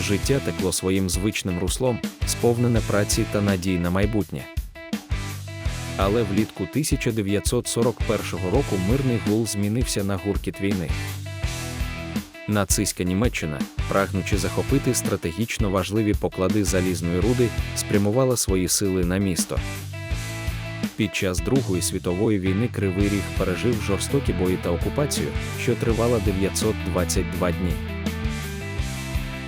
життя текло своїм звичним руслом, сповнене праці та надій на майбутнє. Але влітку 1941 року мирний гул змінився на гуркіт війни. Нацистська Німеччина, прагнучи захопити стратегічно важливі поклади залізної руди, спрямувала свої сили на місто. Під час Другої світової війни Кривий Ріг пережив жорстокі бої та окупацію, що тривала 922 дні.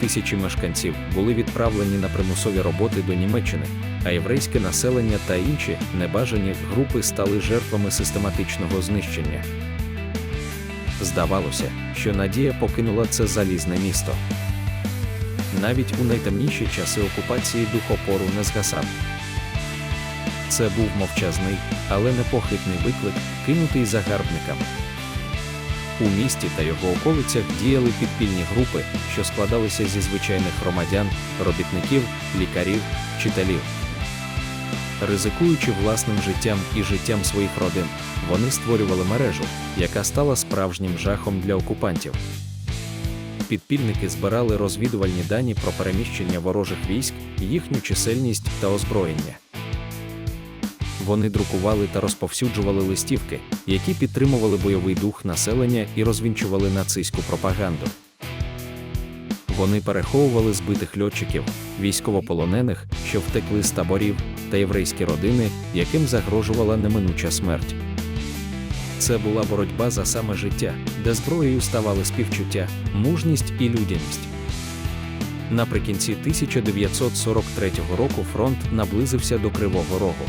Тисячі мешканців були відправлені на примусові роботи до Німеччини, а єврейське населення та інші небажані групи стали жертвами систематичного знищення. Здавалося, що Надія покинула це залізне місто. Навіть у найтемніші часи окупації дух опору не згасав. Це був мовчазний, але непохитний виклик, кинутий загарбниками. У місті та його околицях діяли підпільні групи, що складалися зі звичайних громадян, робітників, лікарів, вчителів. Ризикуючи власним життям і життям своїх родин, вони створювали мережу, яка стала справжнім жахом для окупантів. Підпільники збирали розвідувальні дані про переміщення ворожих військ, їхню чисельність та озброєння. Вони друкували та розповсюджували листівки, які підтримували бойовий дух населення і розвінчували нацистську пропаганду. Вони переховували збитих льотчиків, військовополонених, що втекли з таборів, та єврейські родини, яким загрожувала неминуча смерть. Це була боротьба за саме життя, де зброєю ставали співчуття, мужність і людяність. Наприкінці 1943 року фронт наблизився до Кривого Рогу.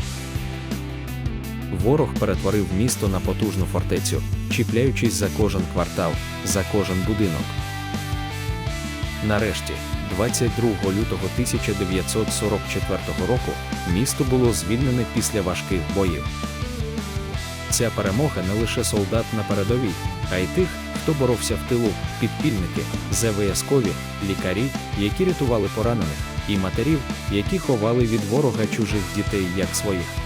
Ворог перетворив місто на потужну фортецю, чіпляючись за кожен квартал, за кожен будинок. Нарешті, 22 лютого 1944 року, місто було звільнене після важких боїв. Ця перемога не лише солдат на передовій, а й тих, хто боровся в тилу, підпільники, ЗВСкові, лікарі, які рятували поранених, і матерів, які ховали від ворога чужих дітей як своїх.